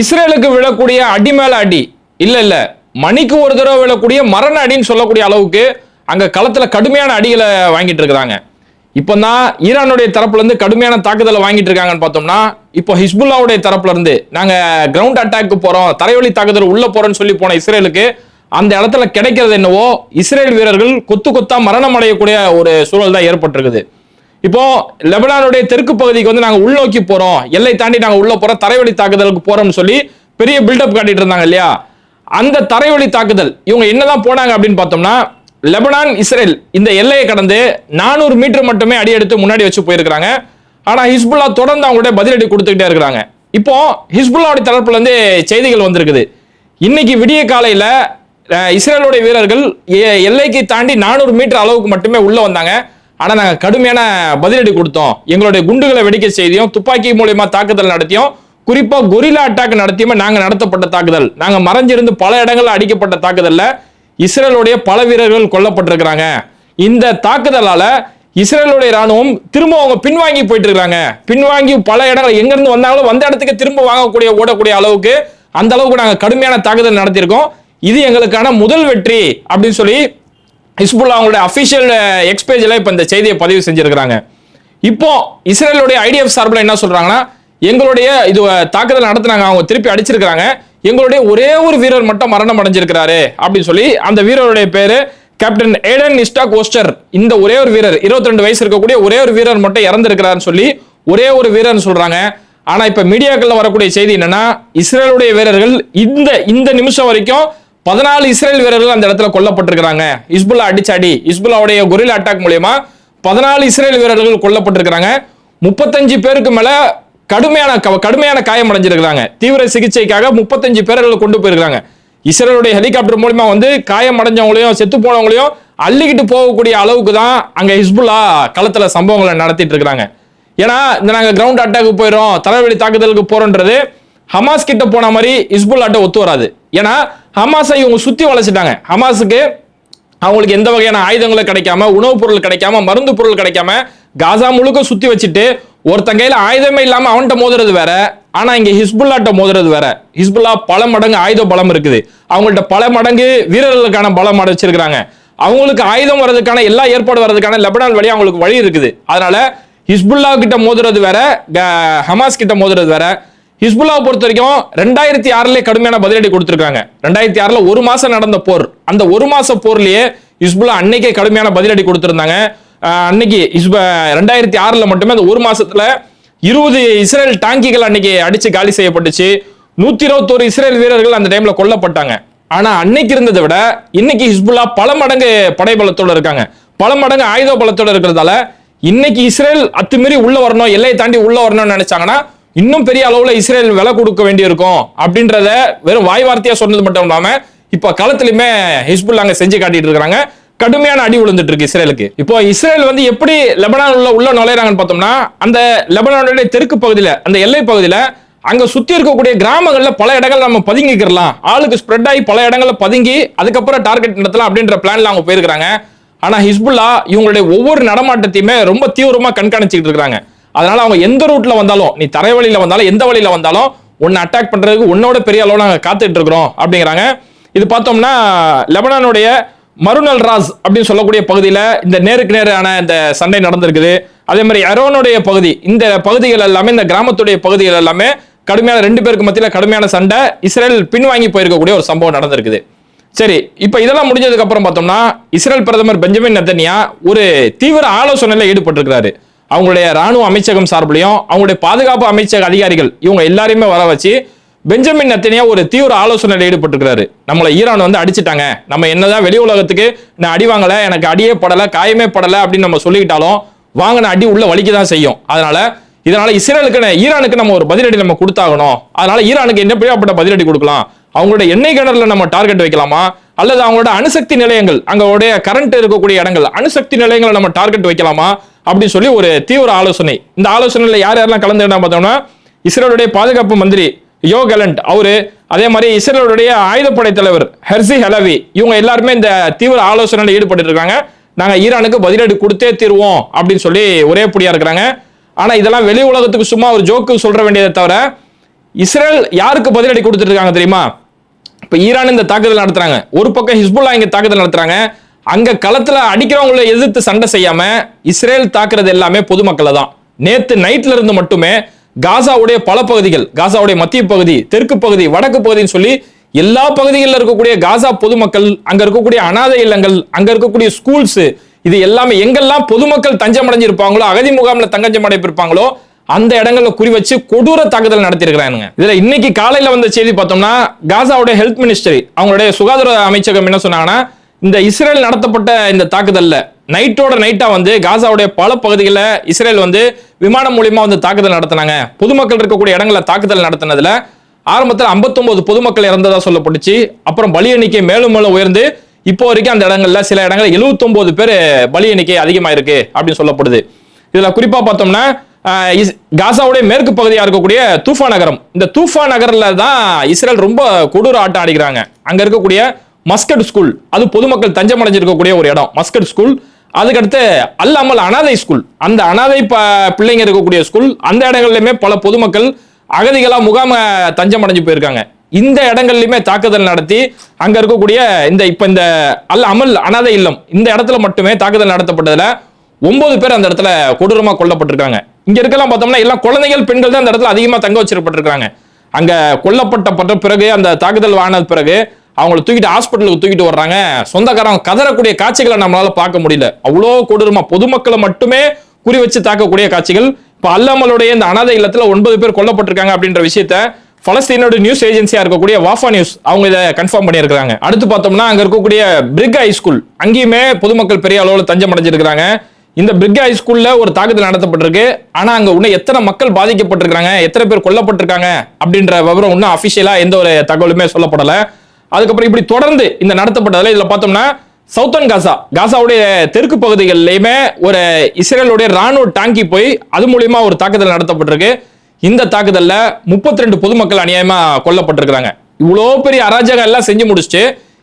இஸ்ரேலுக்கு விழக்கூடிய அடி மேல அடி. இல்ல இல்ல. மணிக்கு ஒரு தடவை விழக்கூடிய மரண அடின்னு சொல்லக்கூடிய அளவுக்கு அங்க களத்துல கடுமையான அடிகளை வாங்கிட்டு இருக்கிறாங்க. இப்போ தான் ஈரானுடைய தரப்புல இருந்து கடுமையான தாக்குதலை வாங்கிட்டு இருக்காங்கன்னு பார்த்தோம்னா இப்போ ஹிஸ்புல்லாவுடைய தரப்புல இருந்து நாங்க கிரவுண்ட் அட்டாக்கு போறோம் தரைவழி தாக்குதல் உள்ள போறோம்னு சொல்லி போன இஸ்ரேலுக்கு அந்த இடத்துல கிடைக்கிறது என்னவோ இஸ்ரேல் வீரர்கள் கொத்து கொத்தா மரணம் அடையக்கூடிய ஒரு சூழல் தான் ஏற்பட்டிருக்குது. இப்போ லெபனானுடைய தெற்கு பகுதிக்கு வந்து நாங்க உள்நோக்கி போறோம். எல்லை தாண்டி நாங்க உள்ள போறோம். தரைவழி தாக்குதலுக்கு போறோம்னு சொல்லி பெரிய பில்டப் காட்டிட்டு இருந்தாங்க இல்லையா? அந்த தரைவழி தாக்குதல் இவங்க என்னதான் போனாங்க அப்படின்னு பார்த்தோம்னா லெபனான் இஸ்ரேல் இந்த எல்லையை கடந்து நானூறு மீட்டர் மட்டுமே அடி எடுத்து முன்னாடி வச்சு போயிருக்காங்க ஆனா ஹிஸ்புல்லா தொடர்ந்து அவங்களுடைய பதிலடி கொடுத்துக்கிட்டே இருக்கிறாங்க. இப்போ ஹிஸ்புல்லாவுடைய தரப்புல இருந்து செய்திகள் வந்திருக்குது. இன்னைக்கு விடிய காலையில இஸ்ரேலுடைய வீரர்கள் எ- எல்லைக்கு தாண்டி நானூறு மீட்டர் அளவுக்கு மட்டுமே உள்ள வந்தாங்க. ஆனா நாங்க கடுமையான பதிலடி கொடுத்தோம். எங்களுடைய குண்டுகளை வெடிக்க செய்தியும் துப்பாக்கி மூலியமா தாக்குதல் நடத்தியும் குறிப்பா கொரில்லா அட்டாக் நடத்தியுமே நாங்க நடத்தப்பட்ட தாக்குதல். நாங்க மறைஞ்சிருந்து பல இடங்கள்ல அடிக்கப்பட்ட தாக்குதல்ல இஸ்ரேலுடைய பல வீரர்கள் கொல்லப்பட்டிருக்கிறாங்க. இந்த தாக்குதலால இஸ்ரேலுடைய ராணுவம் திரும்ப அவங்க பின்வாங்கி போயிட்டு இருக்காங்க பின்வாங்கி பல இடங்கள் எங்கேருந்து வந்தாங்களோ வந்த இடத்துக்கு திரும்ப வாங்கக்கூடிய ஓடக்கூடிய அளவுக்கு அந்த அளவுக்கு நாங்க கடுமையான தாக்குதல் நடத்தியிருக்கோம். இது எங்களுக்கான முதல் வெற்றி அப்படின்னு சொல்லி ஹிஸ்புல்லா அவங்களுடைய அஃபிஷியல் எக்ஸ் பேஜில் இப்போ இந்த செய்தியை பதிவு செஞ்சுருக்கிறாங்க. இப்போ இஸ்ரேலுடைய ஐடிஎஃப் சார்பில் என்ன சொல்கிறாங்கன்னா எங்களுடைய இது தாக்குதல் நடத்துனாங்க அவங்க திருப்பி அடிச்சிருக்கிறாங்க. எங்களுடைய ஒரே ஒரு வீரர் மட்டும் மரணம் அடைஞ்சிருக்கிறாரு அப்படின்னு சொல்லி அந்த வீரருடைய பேர் கேப்டன் ஏடன் இஸ்டாக் ஓஸ்டர் இந்த ஒரே ஒரு வீரர் 22 வயசு இருக்கக்கூடிய ஒரே ஒரு வீரர் மட்டும் இறந்திருக்கிறாருன்னு சொல்லி ஒரே ஒரு வீரர்னு சொல்றாங்க. ஆனா இப்ப மீடியாக்கள்ல வரக்கூடிய செய்தி என்னன்னா இஸ்ரேலுடைய வீரர்கள் இந்த இந்த நிமிஷம் வரைக்கும் பதினாலு இஸ்ரேல் வீரர்கள் அந்த இடத்துல கொல்லப்பட்டிருக்கிறாங்க. இஸ்புல்லா அடிச்சாடி. இஸ்புல்லாவுடைய கொரில்லா அட்டாக் மூலயமா பதினாலு இஸ்ரேல் வீரர்கள் கொல்லப்பட்டிருக்கிறாங்க. முப்பத்தஞ்சு பேருக்கு மேல கடுமையான க- கடுமையான காயம் அடைஞ்சிருக்கிறாங்க. தீவிர சிகிச்சைக்காக முப்பத்தஞ்சு பேரர்கள் கொண்டு போயிருக்காங்க இஸ்ரேலுடைய ஹெலிகாப்டர் மூலியமா வந்து காயம் அடைஞ்சவங்களையும் செத்து போனவங்களையும் அள்ளிக்கிட்டு போகக்கூடிய அளவுக்கு தான் அங்க ஹிஸ்புல்லா களத்துல சம்பவங்களை நடத்திட்டு இருக்கிறாங்க. ஏன்னா இந்த நாங்க கிரவுண்ட் அட்டாக்கு போயிடும் தலைவலி தாக்குதலுக்கு போறோன்றது ஹமாஸ் கிட்ட போன மாதிரி ஹிஸ்புல்லாட்ட ஒத்து வராது. ஏன்னா ஹமாஸை இவங்க சுத்தி வளைச்சிட்டாங்க ஹமாஸுக்கு அவங்களுக்கு எந்த வகையான ஆயுதங்களும் கிடைக்காம உணவுப் பொருள் கிடைக்காம மருந்து பொருள் கிடைக்காம காசா முழுக்க சுத்தி வச்சுட்டு ஒருத்தன் கையில ஆயுதமே இல்லாம அவன்கிட்ட மோதுறது வேற ஆனா இங்க ஹிஸ்புல்லாட்ட மோதுறது வேற. ஹிஸ்புல்லா பல மடங்கு ஆயுத பலம் இருக்குது. அவங்கள்ட்ட பல மடங்கு வீரர்களுக்கான பலம் அடைச்சிருக்கிறாங்க. அவங்களுக்கு ஆயுதம் வர்றதுக்கான எல்லா ஏற்பாடு வர்றதுக்கான லெபனான் வழி அவங்களுக்கு வழி இருக்குது. அதனால ஹிஸ்புல்லா கிட்ட மோதுறது வேற க- ஹமாஸ் கிட்ட மோதுறது வேற. ஹிஸ்புல்லாவை பொறுத்த வரைக்கும் ரெண்டாயிரத்தி ஆறுல கடுமையான பதிலடி கொடுத்துருக்காங்க. ரெண்டாயிரத்தி ஆறுல ஒரு மாசம் நடந்த போர். அந்த ஒரு மாச போர்லயே ஹிஸ்புல்லா அன்னைக்கே கடுமையான பதிலடி கொடுத்துருந்தாங்க. அன்னைக்கு ஹிஸ்ப ரெண்டாயிரத்தி ஆறுல மட்டுமே அந்த ஒரு மாசத்துல இருபது இஸ்ரேல் டாங்கிகள் அன்னைக்கு அடிச்சு காலி செய்யப்பட்டுச்சு. நூத்தி இருபத்தோரு இஸ்ரேல் வீரர்கள் அந்த டைம்ல கொல்லப்பட்டாங்க. ஆனா அன்னைக்கு இருந்ததை விட இன்னைக்கு ஹிஸ்புல்லா பல மடங்கு படைபலத்தோட இருக்காங்க. பல மடங்கு ஆயுத பலத்தோட இருக்கிறதால இன்னைக்கு இஸ்ரேல் அத்துமீறி உள்ள வரணும் எல்லையை தாண்டி உள்ள வரணும்னு நினைச்சாங்கன்னா இன்னும் பெரிய அளவுல இஸ்ரேல் விலை கொடுக்க வேண்டியிருக்கும் அப்படின்றத வெறும் வாய் வார்த்தையா சொன்னது மட்டும் இல்லாம இப்ப களத்திலுமே ஹிஸ்புல்லா அங்க செஞ்சு காட்டிட்டு இருக்கிறாங்க கடுமையான அடி விழுந்துட்டு இருக்கு இஸ்ரேலுக்கு. இப்போ இஸ்ரேல் வந்து எப்படி லெபனான் உள்ள உள்ள நுழையிறாங்கன்னு பார்த்தோம்னா அந்த லெபனானுடைய தெற்கு பகுதியில அந்த எல்லை பகுதியில அங்க சுத்தி இருக்கக்கூடிய கிராமங்கள்ல பல இடங்கள் நம்ம பதுங்கிக்கிறலாம். ஆளுக்கு ஸ்ப்ரெட் ஆகி பல இடங்கள்ல பதுங்கி அதுக்கப்புறம் டார்கெட் நடத்தலாம் அப்படின்ற பிளான்ல அவங்க போயிருக்காங்க ஆனா ஹிஸ்புல்லா இவங்களுடைய ஒவ்வொரு நடமாட்டத்தையுமே ரொம்ப தீவிரமா கண்காணிச்சுட்டு இருக்காங்க. அதனால அவங்க எந்த ரூட்ல வந்தாலும் நீ தரை வழியில வந்தாலும் எந்த வழியில வந்தாலும் உன்னை அட்டாக் பண்றதுக்கு உன்னோட பெரிய அளவில் நாங்க காத்துட்டு இருக்கிறோம் அப்படிங்கிறாங்க. இது பார்த்தோம்னா லெபனானுடைய மருணல் ராஸ் அப்படின்னு சொல்லக்கூடிய பகுதியில இந்த நேருக்கு நேரான இந்த சண்டை நடந்திருக்குது. அதே மாதிரி அரோனுடைய பகுதி இந்த பகுதிகள் எல்லாமே இந்த கிராமத்துடைய பகுதிகள் எல்லாமே கடுமையான ரெண்டு பேருக்கு மத்தியில் கடுமையான சண்டை இஸ்ரேல் பின்வாங்கி போயிருக்கக்கூடிய ஒரு சம்பவம் நடந்திருக்குது. சரி இப்போ இதெல்லாம் முடிஞ்சதுக்கு அப்புறம் பார்த்தோம்னா இஸ்ரேல் பிரதமர் பெஞ்சமின் நெத்தனியா ஒரு தீவிர ஆலோசனையில் ஈடுபட்டிருக்கிறாரு. அவங்களுடைய ராணுவ அமைச்சகம் சார்பிலையும் அவங்களுடைய பாதுகாப்பு அமைச்சக அதிகாரிகள் இவங்க எல்லாரையுமே வர வச்சு பெஞ்சமின் நத்தனியா ஒரு தீவிர ஆலோசனையில் ஈடுபட்டிருக்கிறாரு. நம்மளை ஈரான் வந்து அடிச்சிட்டாங்க. நம்ம என்னதான் வெளி உலகத்துக்கு நான் அடி வாங்கல எனக்கு அடியே படல காயமே படல அப்படின்னு நம்ம சொல்லிக்கிட்டாலும் வாங்கின அடி உள்ள வலிக்க தான் செய்யும். அதனால இதனால இஸ்ரேலுக்கு ஈரானுக்கு நம்ம ஒரு பதிலடி நம்ம கொடுத்தாகணும். அதனால ஈரானுக்கு என்ன எப்படியாப்பட்ட பதிலடி கொடுக்கலாம்? அவங்களோட எண்ணெய் கிணறுல நம்ம டார்கெட் வைக்கலாமா? அல்லது அவங்களோட அணுசக்தி நிலையங்கள் அங்களுடைய கரண்ட் இருக்கக்கூடிய இடங்கள் அணுசக்தி நிலையங்களை நம்ம டார்கெட் வைக்கலாமா? அப்படின்னு சொல்லி ஒரு தீவிர ஆலோசனை. இந்த ஆலோசனையில் யார் யாரெல்லாம் கலந்துக்கிட்டா பார்த்தோம்னா இஸ்ரேலுடைய பாதுகாப்பு மந்திரி யோ கலண்ட் அவரு அதே மாதிரி இஸ்ரேலுடைய ஆயுதப்படை தலைவர் ஹெர்சி ஹலவி இவங்க எல்லாருமே இந்த தீவிர ஆலோசனையில் ஈடுபட்டு இருக்காங்க. நாங்கள் ஈரானுக்கு பதிலடி கொடுத்தே தீருவோம் அப்படின்னு சொல்லி ஒரே புடியா இருக்கிறாங்க. ஆனால் இதெல்லாம் வெளி உலகத்துக்கு சும்மா ஒரு ஜோக்கு சொல்ற வேண்டியதை தவிர இஸ்ரேல் யாருக்கு பதிலடி கொடுத்துட்டு இருக்காங்க தெரியுமா? இப்போ ஈரான் இந்த தாக்குதல் நடத்துறாங்க. ஒரு பக்கம் ஹிஸ்புல்லா இங்க தாக்குதல் நடத்துறாங்க. அங்க களத்துல அடிக்கிறவங்களை எதிர்த்து சண்டை செய்யாம இஸ்ரேல் தாக்குறது எல்லாமே பொதுமக்களை தான். நேத்து நைட்ல இருந்து மட்டுமே காசாவுடைய பல பகுதிகள் காசாவுடைய மத்திய பகுதி தெற்கு பகுதி வடக்கு பகுதின்னு சொல்லி எல்லா பகுதிகளில் இருக்கக்கூடிய காசா பொதுமக்கள் அங்க இருக்கக்கூடிய அனாதை இல்லங்கள் அங்க இருக்கக்கூடிய ஸ்கூல்ஸ் இது எல்லாமே எங்கெல்லாம் பொதுமக்கள் தஞ்சம் அடைஞ்சிருப்பாங்களோ அகதி முகாமில் தங்கஞ்சம் அடைப்பிருப்பாங்களோ அந்த இடங்கள்ல குறி வச்சு கொடூர தாக்குதல் நடத்தியிருக்கிறாங்க இதுல இன்னைக்கு காலையில வந்த செய்தி பார்த்தோம்னா காசாவுடைய ஹெல்த் மினிஸ்டரி அவங்களுடைய சுகாதார அமைச்சகம் என்ன சொன்னாங்கன்னா இந்த இஸ்ரேல் நடத்தப்பட்ட இந்த தாக்குதல்ல நைட்டோட நைட்டா வந்து காசாவுடைய பல பகுதிகளில் இஸ்ரேல் வந்து விமானம் மூலியமா வந்து தாக்குதல் நடத்தினாங்க. பொதுமக்கள் இருக்கக்கூடிய இடங்களில் தாக்குதல் நடத்தினதுல ஆரம்பத்தில் 59 பொதுமக்கள் இறந்ததா சொல்லப்பட்டுச்சு. அப்புறம் பலி எண்ணிக்கை மேலும் மேலும் உயர்ந்து இப்போ வரைக்கும் அந்த இடங்கள்ல சில இடங்கள்ல 79 பேர் பலி எண்ணிக்கை அதிகமாயிருக்கு அப்படின்னு சொல்லப்படுது. இதுல குறிப்பா பார்த்தோம்னா காசாவுடைய மேற்கு பகுதியாக இருக்கக்கூடிய தூஃபா நகரம். இந்த தூஃபா நகரில் தான் இஸ்ரேல் ரொம்ப கொடூர ஆட்டம் ஆடிக்கிறாங்க. அங்கே இருக்கக்கூடிய மஸ்கட் ஸ்கூல் அது பொதுமக்கள் தஞ்சம் அடைஞ்சிருக்கக்கூடிய ஒரு இடம் மஸ்கட் ஸ்கூல். அதுக்கடுத்து அல்லாமல் அனாதை ஸ்கூல். அந்த அனாதை ப- பிள்ளைங்க இருக்கக்கூடிய ஸ்கூல் அந்த இடங்கள்லையுமே பல பொதுமக்கள் அகதிகளாக முகாம தஞ்சம் அடைஞ்சு போயிருக்காங்க. இந்த இடங்கள்லையுமே தாக்குதல் நடத்தி அங்கே இருக்கக்கூடிய இந்த இப்போ இந்த அல் அமல் அனாதை இல்லம் இந்த இடத்துல மட்டுமே தாக்குதல் நடத்தப்பட்டதில் ஒன்பது பேர் அந்த இடத்துல கொடூரமாக கொல்லப்பட்டிருக்காங்க. இங்க இருக்கலாம் பார்த்தோம்னா எல்லாம் குழந்தைகள் பெண்கள் தான் அந்த இடத்துல அதிகமா தங்க வச்சிருப்பட்டிருக்காங்க அங்க கொல்லப்பட்டப்பட்ட பிறகு அந்த தாக்குதல் ஆனது பிறகு அவங்கள தூக்கிட்டு ஹாஸ்பிட்டலுக்கு தூக்கிட்டு வர்றாங்க. சொந்தக்காரங்க கதறக்கூடிய காட்சிகளை நம்மளால பார்க்க முடியல. அவ்வளோ கொடூரமா பொதுமக்களை மட்டுமே குறி வச்சு தாக்கக்கூடிய காட்சிகள். இப்ப அல்லாமலுடைய இந்த அனாதை இல்லத்துல ஒன்பது பேர் கொல்லப்பட்டிருக்காங்க அப்படின்ற விஷயத்த பலஸ்தீனோட நியூஸ் ஏஜென்சியா இருக்கக்கூடிய வாஃபா நியூஸ் அவங்க இதை கன்ஃபார்ம் பண்ணியிருக்காங்க அடுத்து பார்த்தோம்னா அங்க இருக்கக்கூடிய பிரிக் ஹை ஸ்கூல். அங்கேயுமே பொதுமக்கள் பெரிய அளவில் தஞ்சம் அடைஞ்சிருக்கிறாங்க இந்த பிரிக் ஹை ஸ்கூல்ல ஒரு தாக்குதல் நடத்தப்பட்டிருக்கு. ஆனா அங்க இன்னும் எத்தனை மக்கள் பாதிக்கப்பட்டிருக்காங்க எத்தனை பேர் கொல்லப்பட்டிருக்காங்க அப்படின்ற விவரம் இன்னும் அபிஷியலா எந்த ஒரு தகவலுமே சொல்லப்படல. அதுக்கப்புறம் இப்படி தொடர்ந்து இந்த நடத்தப்பட்டதுல இதுல பார்த்தோம்னா சவுத்தன் காசா காசாவுடைய தெற்கு பகுதிகளிலுமே ஒரு இஸ்ரேலுடைய ராணுவ டாங்கி போய் அது மூலியமா ஒரு தாக்குதல் நடத்தப்பட்டிருக்கு. இந்த தாக்குதல்ல 32 பொதுமக்கள் அநியாயமா கொல்லப்பட்டிருக்கிறாங்க. இவ்வளோ பெரிய அராஜகம் எல்லாம் செஞ்சு முடிச்சுட்டு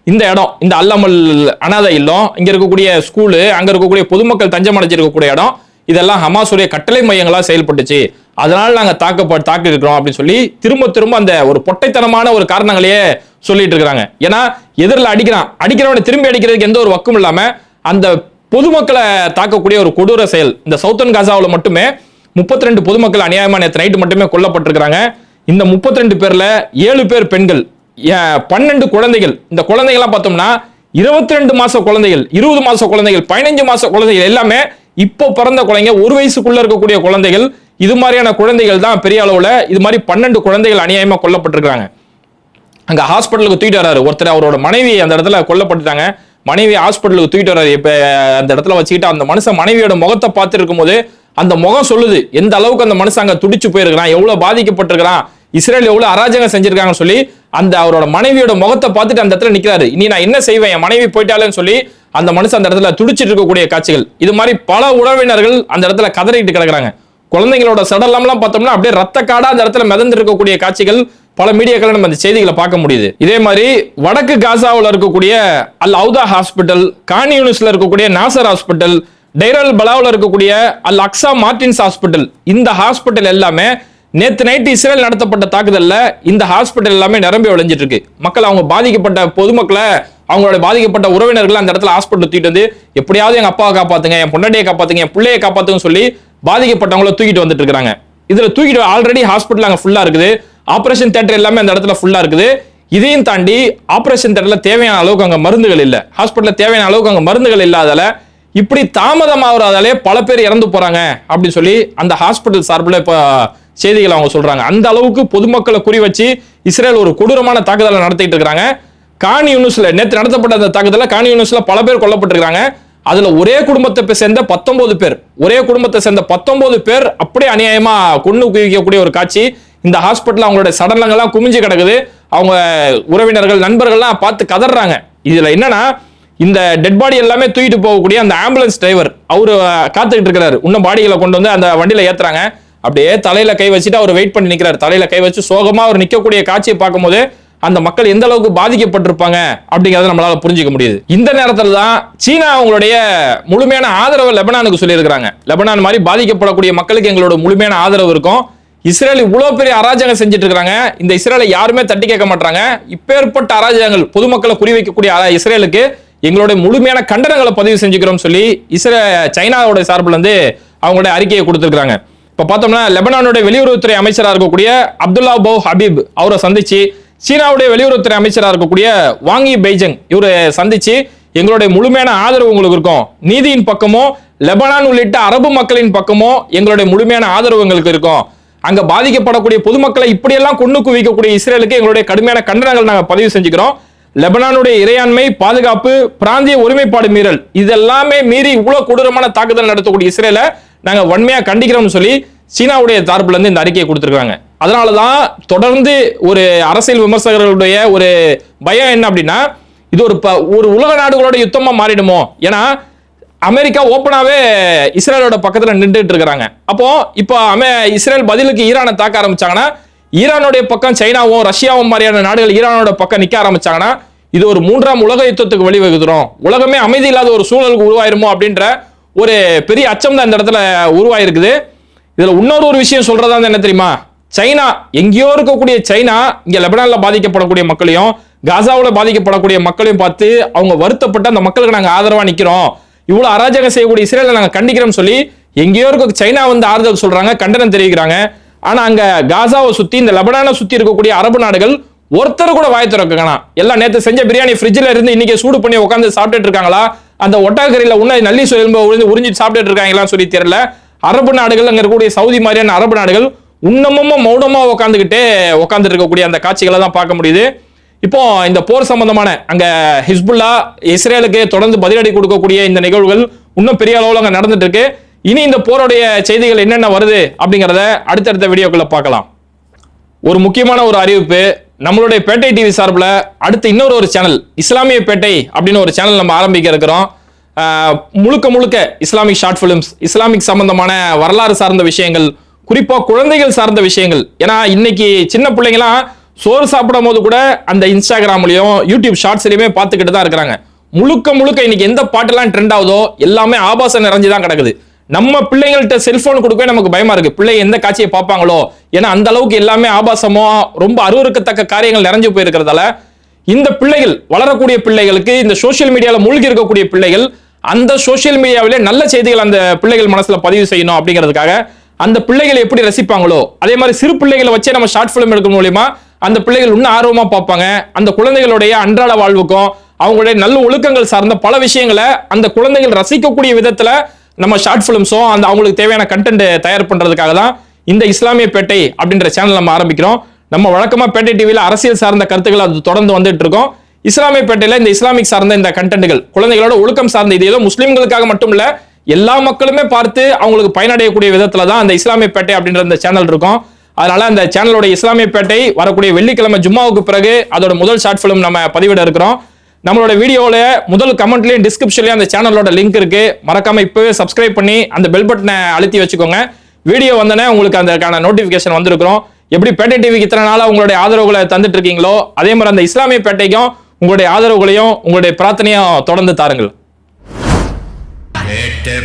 இந்த இடம் இந்த அல்லமல் அனாதை இல்லம் இங்க இருக்கக்கூடிய ஸ்கூலு அங்க இருக்கக்கூடிய பொதுமக்கள் தஞ்சம் அடைஞ்சிருக்கக்கூடிய இடம் இதெல்லாம் ஹமாஸுடைய கட்டளை மையங்களா செயல்பட்டுச்சு. அதனால நாங்க தாக்க தாக்கி இருக்கிறோம் அப்படின்னு சொல்லி திரும்ப திரும்ப அந்த ஒரு பொட்டைத்தனமான ஒரு காரணங்களையே சொல்லிட்டு இருக்கிறாங்க ஏன்னா எதிரில் அடிக்கிறான். அடிக்கிறவனை திரும்பி அடிக்கிறதுக்கு எந்த ஒரு வக்கும் இல்லாம அந்த பொதுமக்களை தாக்கக்கூடிய ஒரு கொடூர செயல். இந்த சவுத்தன் காசாவில் மட்டுமே 32 பொதுமக்கள் அநியாயமா நேற்று நைட்டு மட்டுமே கொல்லப்பட்டிருக்கிறாங்க. இந்த 32 பேர்ல ஏழு பேர் பெண்கள். பன்னெண்டு குழந்தைகள். இந்த குழந்தைகள்லாம் பார்த்தோம்னா 22 மாச குழந்தைகள் இருபது மாச குழந்தைகள் பதினஞ்சு மாச குழந்தைகள் எல்லாமே இப்போ பிறந்த குழந்தைங்க ஒரு வயசுக்குள்ள இருக்கக்கூடிய குழந்தைகள் இது மாதிரியான குழந்தைகள் தான் பெரிய அளவுல இது மாதிரி பன்னெண்டு குழந்தைகள் அநியாயமா கொல்லப்பட்டிருக்காங்க அங்க ஹாஸ்பிட்டலுக்கு தூக்கிட்டு வராரு. ஒருத்தர் அவரோட மனைவி அந்த இடத்துல கொல்லப்பட்டுட்டாங்க. மனைவி ஹாஸ்பிட்டலுக்கு தூக்கிட்டு வராரு. இப்ப அந்த இடத்துல வச்சுக்கிட்டு அந்த மனுஷன் மனைவியோட முகத்தை பார்த்து இருக்கும்போது அந்த முகம் சொல்லுது. எந்த அளவுக்கு அந்த மனுஷன் அங்க துடிச்சு போயிருக்கிறான் எவ்வளவு பாதிக்கப்பட்டிருக்கிறான் இஸ்ரேல் எவ்வளவு அராஜகம் செஞ்சிருக்காங்கன்னு சொல்லி அந்த அவரோட மனைவியோட முகத்தை பார்த்துட்டு அந்த இடத்துல நிக்கிறாரு. இனி நான் என்ன செய்வேன்? என் மனைவி போயிட்டாலேன்னு சொல்லி அந்த மனுஷன் அந்த இடத்துல துடிச்சிட்டு இருக்கக்கூடிய காட்சிகள். இது மாதிரி பல உறவினர்கள் அந்த இடத்துல கதறிட்டு கிடக்குறாங்க. குழந்தைங்களோட சடலம்லாம் பார்த்தோம்னா அப்படியே ரத்த காடா அந்த இடத்துல மிதந்து இருக்கக்கூடிய காட்சிகள் பல மீடியாக்கள் நம்ம அந்த செய்திகளை பார்க்க முடியுது. இதே மாதிரி வடக்கு காசாவில் இருக்கக்கூடிய அல் அவுதா ஹாஸ்பிட்டல் கான் யூனிஸ்ல இருக்கக்கூடிய நாசர் ஹாஸ்பிட்டல் டைரல் பலாவில் இருக்கக்கூடிய அல் அக்ஸா மார்டின்ஸ் ஹாஸ்பிட்டல் இந்த ஹாஸ்பிட்டல் எல்லாமே நேற்று நைட்டு இஸ்ரேல் நடத்தப்பட்ட தாக்குதல்ல இந்த ஹாஸ்பிட்டல் எல்லாமே நிரம்பி விளைஞ்சிட்டு இருக்கு. மக்கள் அவங்க பாதிக்கப்பட்ட பொதுமக்களை அவங்களோட பாதிக்கப்பட்ட உறவினர்கள் அந்த இடத்துல ஹாஸ்பிட்டல் தூக்கிட்டு வந்து எப்படியாவது எங்க அப்பாவை காப்பாத்துங்க என் பொண்டாட்டியை காப்பாத்துங்க என் பிள்ளையை காப்பாத்துங்கன்னு சொல்லி பாதிக்கப்பட்டவங்கள தூக்கிட்டு வந்துட்டு இருக்காங்க. இதுல தூக்கிட்டு ஆல்ரெடி ஹாஸ்பிட்டல் அங்க ஃபுல்லா இருக்குது. ஆபரேஷன் தேட்டர் எல்லாமே அந்த இடத்துல ஃபுல்லா இருக்குது. இதையும் தாண்டி ஆபரேஷன் தேட்டர்ல தேவையான அளவுக்கு அங்க மருந்துகள் இல்ல. ஹாஸ்பிட்டல்ல தேவையான அளவுக்கு அங்க மருந்துகள் இல்லாதால இப்படி தாமதமாகறதாலே பல பேர் இறந்து போறாங்க அப்படின்னு சொல்லி அந்த ஹாஸ்பிட்டல் சார்பில் இப்போ செய்திகள் அவங்க சொல்றாங்க. அந்த அளவுக்கு பொதுமக்களை குறி வச்சு இஸ்ரேல் ஒரு கொடூரமான தாக்குதலை நடத்திட்டு இருக்காங்க. கான் யூனிஸ்ல நேற்று நடத்தப்பட்ட அந்த தாக்குதல கான் யூனிஸ்ல பல பேர் கொல்லப்பட்டிருக்காங்க. அதுல ஒரே குடும்பத்தை சேர்ந்த பத்தொன்பது பேர் ஒரே குடும்பத்தை சேர்ந்த பத்தொன்பது பேர் அப்படியே அநியாயமா கொண்டு குவிக்கக்கூடிய ஒரு காட்சி. இந்த ஹாஸ்பிட்டல் அவங்களுடைய சடலங்கள்லாம் குமிஞ்சு கிடக்குது. அவங்க உறவினர்கள் நண்பர்கள்லாம் பார்த்து கதறாங்க. இதுல என்னன்னா இந்த டெட் பாடி எல்லாமே தூக்கிட்டு போகக்கூடிய அந்த ஆம்புலன்ஸ் டிரைவர் அவரு காத்துக்கிட்டு இருக்கிறாரு. இன்னும் பாடிகளை கொண்டு வந்து அந்த வண்டியில ஏத்துறாங்க. அப்படியே தலையில கை வச்சுட்டு அவர் வெயிட் பண்ணி நிக்கிறாரு. தலையில கை வச்சு சோகமா அவர் நிக்கக்கூடிய காட்சியை பார்க்கும்போது அந்த மக்கள் எந்த அளவுக்கு பாதிக்கப்பட்டிருப்பாங்க அப்படிங்கறத நம்மளால புரிஞ்சுக்க முடியுது. இந்த நேரத்துல தான் சீனா அவங்களுடைய முழுமையான ஆதரவை லெபனானுக்கு சொல்லியிருக்கிறாங்க. லெபனான் மாதிரி பாதிக்கப்படக்கூடிய மக்களுக்கு எங்களோட முழுமையான ஆதரவு இருக்கும். இஸ்ரேல் இவ்வளவு பெரிய அராஜகம் செஞ்சுட்டு இருக்காங்க இந்த இஸ்ரேலை யாருமே தட்டி கேட்க மாட்டாங்க. இப்பேற்பட்ட அராஜகங்கள் பொதுமக்களை குறிவைக்கக்கூடிய இஸ்ரேலுக்கு எங்களுடைய முழுமையான கண்டனங்களை பதிவு செஞ்சுக்கிறோம் சொல்லி இஸ்ரே சைனாவோட சார்பில் இருந்து அவங்களுடைய அறிக்கையை கொடுத்துருக்காங்க இப்போ பார்த்தோம்னா லெபனானுடைய வெளியுறவுத்துறை அமைச்சராக இருக்கக்கூடிய அப்துல்லா பௌ ஹபீப் அவரை சந்திச்சு சீனாவுடைய வெளியுறவுத்துறை அமைச்சராக இருக்கக்கூடிய வாங்கி பெய்ஜங் இவரை சந்திச்சு எங்களுடைய முழுமையான ஆதரவு உங்களுக்கு இருக்கும். நீதியின் பக்கமும் லெபனான் உள்ளிட்ட அரபு மக்களின் பக்கமும் எங்களுடைய முழுமையான ஆதரவு எங்களுக்கு இருக்கும். அங்க பாதிக்கப்படக்கூடிய பொதுமக்களை இப்படியெல்லாம் கொண்டு குவிக்கக்கூடிய இஸ்ரேலுக்கு எங்களுடைய கடுமையான கண்டனங்கள் நாங்கள் பதிவு செஞ்சுக்கிறோம். லெபனானுடைய இறையாண்மை பாதுகாப்பு பிராந்திய ஒருமைப்பாடு மீறல் இதெல்லாமே மீறி இவ்வளவு கொடூரமான தாக்குதல் நடத்தக்கூடிய இஸ்ரேலை நாங்கள் வன்மையாக கண்டிக்கிறோம்னு சொல்லி சீனாவுடைய தரப்புல இருந்து இந்த அறிக்கையை கொடுத்துருக்காங்க அதனால தான் தொடர்ந்து ஒரு அரசியல் விமர்சகர்களுடைய ஒரு பயம் என்ன அப்படின்னா இது ஒரு ப- ஒரு உலக நாடுகளோட யுத்தமாக மாறிடுமோ? ஏன்னா அமெரிக்கா ஓப்பனாகவே இஸ்ரேலோட பக்கத்தில் நின்றுட்டு இருக்கிறாங்க. அப்போ இப்போ அமெ இஸ்ரேல் பதிலுக்கு ஈரானை தாக்க ஆரம்பிச்சாங்கன்னா ஈரானுடைய பக்கம் சைனாவும் ரஷ்யாவும் மாதிரியான நாடுகள் ஈரானோட பக்கம் நிக்க ஆரம்பிச்சாங்கன்னா இது ஒரு மூன்றாம் உலக யுத்தத்துக்கு வழிவகுத்துரும். உலகமே அமைதி இல்லாத ஒரு சூழலுக்கு உருவாயிருமோ அப்படின்ற ஒரு பெரிய அச்சம் தான் இந்த இடத்துல உருவாயிருக்குது. இதுல இன்னொரு ஒரு விஷயம் சொல்றதா என்ன தெரியுமா? சைனா எங்கேயோ இருக்கக்கூடிய சைனா இங்க லெபனான்ல பாதிக்கப்படக்கூடிய மக்களையும் காசாவில் பாதிக்கப்படக்கூடிய மக்களையும் பார்த்து அவங்க வருத்தப்பட்டு அந்த மக்களுக்கு நாங்கள் ஆதரவாக நிற்கிறோம் இவ்வளோ அராஜகம் செய்யக்கூடிய இஸ்ரேலை நாங்கள் கண்டிக்கிறோம் சொல்லி எங்கேயோ இருக்க சைனா வந்து ஆறுதல் சொல்கிறாங்க கண்டனம் தெரிவிக்கிறாங்க. ஆனா அங்க காசாவை சுத்தி இந்த லெபனானை சுத்தி இருக்கக்கூடிய அரபு நாடுகள் ஒருத்தர் கூட வாய் திறக்கணும் எல்லாம் நேற்று செஞ்ச பிரியாணி ஃப்ரிட்ஜ்ல இருந்து இன்னைக்கு சூடு பண்ணி உட்காந்து சாப்பிட்டுட்டு இருக்காங்களா? அந்த ஒட்டாக்கரையில உன்ன நல்லி எலும்பு உறிஞ்சு உறிஞ்சி சாப்பிட்டுட்டு இருக்காங்களான்னு சொல்லி தெரியல. அரபு நாடுகள் அங்க இருக்கக்கூடிய சவுதி மாதிரியான அரபு நாடுகள் உன்னமும் மௌனமா உட்காந்துக்கிட்டே உட்காந்துட்டு இருக்கக்கூடிய அந்த காட்சிகளை தான் பார்க்க முடியுது. இப்போ இந்த போர் சம்பந்தமான அங்க ஹிஸ்புல்லா இஸ்ரேலுக்கு தொடர்ந்து பதிலடி கொடுக்கக்கூடிய இந்த நிகழ்வுகள் இன்னும் பெரிய அளவில் அங்கே நடந்துட்டு இருக்கு. இனி இந்த போருடைய செய்திகள் என்னென்ன வருது அப்படிங்கிறத அடுத்தடுத்த வீடியோக்குள்ள பார்க்கலாம். ஒரு முக்கியமான ஒரு அறிவிப்பு நம்மளுடைய பேட்டை டிவி சார்பில் அடுத்து இன்னொரு ஒரு சேனல் இஸ்லாமிய பேட்டை அப்படின்னு ஒரு சேனல் நம்ம ஆரம்பிக்க இருக்கிறோம். முழுக்க முழுக்க இஸ்லாமிக் ஷார்ட் ஃபிலிம்ஸ் இஸ்லாமிக் சம்பந்தமான வரலாறு சார்ந்த விஷயங்கள் குறிப்பாக குழந்தைகள் சார்ந்த விஷயங்கள். ஏன்னா இன்னைக்கு சின்ன பிள்ளைங்களாம் சோறு சாப்பிடும் போது கூட அந்த இன்ஸ்டாகிராம்லையும் யூடியூப் ஷார்ட்ஸ்லையுமே பார்த்துக்கிட்டு தான் இருக்கிறாங்க. முழுக்க முழுக்க இன்னைக்கு எந்த பாட்டெல்லாம் ட்ரெண்ட் ஆகுதோ எல்லாமே ஆபாசம் நிறைஞ்சு தான் கிடக்குது. நம்ம பிள்ளைங்கள்ட்ட செல்போன் கொடுக்கவே நமக்கு பயமா இருக்கு. பிள்ளை எந்த காட்சியை பார்ப்பாங்களோ? ஏன்னா அந்த அளவுக்கு எல்லாமே ஆபாசமோ ரொம்ப அருவருக்கத்தக்க காரியங்கள் நிறைஞ்சு போயிருக்கிறதால இந்த பிள்ளைகள் வளரக்கூடிய பிள்ளைகளுக்கு இந்த சோஷியல் மீடியால மூழ்கி இருக்கக்கூடிய பிள்ளைகள் அந்த சோஷியல் மீடியாவிலே நல்ல செய்திகள் அந்த பிள்ளைகள் மனசுல பதிவு செய்யணும் அப்படிங்கிறதுக்காக அந்த பிள்ளைகள் எப்படி ரசிப்பாங்களோ அதே மாதிரி சிறு பிள்ளைகளை வச்சே நம்ம ஷார்ட் ஃபிலிம் எடுக்கும் மூலியமா அந்த பிள்ளைகள் இன்னும் ஆர்வமா பார்ப்பாங்க. அந்த குழந்தைகளுடைய அன்றாட வாழ்வுக்கும் அவங்களுடைய நல்ல ஒழுக்கங்கள் சார்ந்த பல விஷயங்களை அந்த குழந்தைகள் ரசிக்கக்கூடிய விதத்துல நம்ம ஷார்ட் ஃபிலிம்ஸும் அந்த அவங்களுக்கு தேவையான கண்டென்ட் தயார் பண்ணுறதுக்காக தான் இந்த இஸ்லாமிய பேட்டை அப்படின்ற சேனல் நம்ம ஆரம்பிக்கிறோம். நம்ம வழக்கமாக பேட்டை டிவியில் அரசியல் சார்ந்த கருத்துக்கள் அது தொடர்ந்து வந்துட்டு இருக்கோம். இஸ்லாமிய பேட்டையில் இந்த இஸ்லாமிக் சார்ந்த இந்த கண்டென்ட்கள் குழந்தைகளோட ஒழுக்கம் சார்ந்த இது ஏதோ முஸ்லீம்களுக்காக மட்டும் இல்லை எல்லா மக்களுமே பார்த்து அவங்களுக்கு பயனடையக்கூடிய விதத்தில் தான் அந்த இஸ்லாமிய பேட்டை அப்படின்ற இந்த சேனல் இருக்கும். அதனால அந்த சேனலோட இஸ்லாமிய பேட்டை வரக்கூடிய வெள்ளிக்கிழமை ஜும்மாவுக்கு பிறகு அதோட முதல் ஷார்ட் ஃபிலிம் நம்ம பதிவிட இருக்கிறோம். நம்மளோட வீடியோவில் முதல் கமெண்ட்லேயும் டிஸ்கிரிப்ஷன்லேயும் அந்த சேனலோட லிங்க் இருக்குது மறக்காம இப்போவே சப்ஸ்கிரைப் பண்ணி அந்த பெல் பட்டனை அழுத்தி வச்சுக்கோங்க. வீடியோ வந்தோடனே உங்களுக்கு அதற்கான நோட்டிஃபிகேஷன் வந்திருக்கிறோம். எப்படி பேட்டை டிவிக்கு இத்தனை நாளாக உங்களுடைய ஆதரவுகளை தந்துட்டு இருக்கீங்களோ அதே மாதிரி அந்த இஸ்லாமிய பேட்டைக்கும் உங்களுடைய ஆதரவுகளையும் உங்களுடைய பிரார்த்தனையும் தொடர்ந்து தாருங்கள். பேட்டை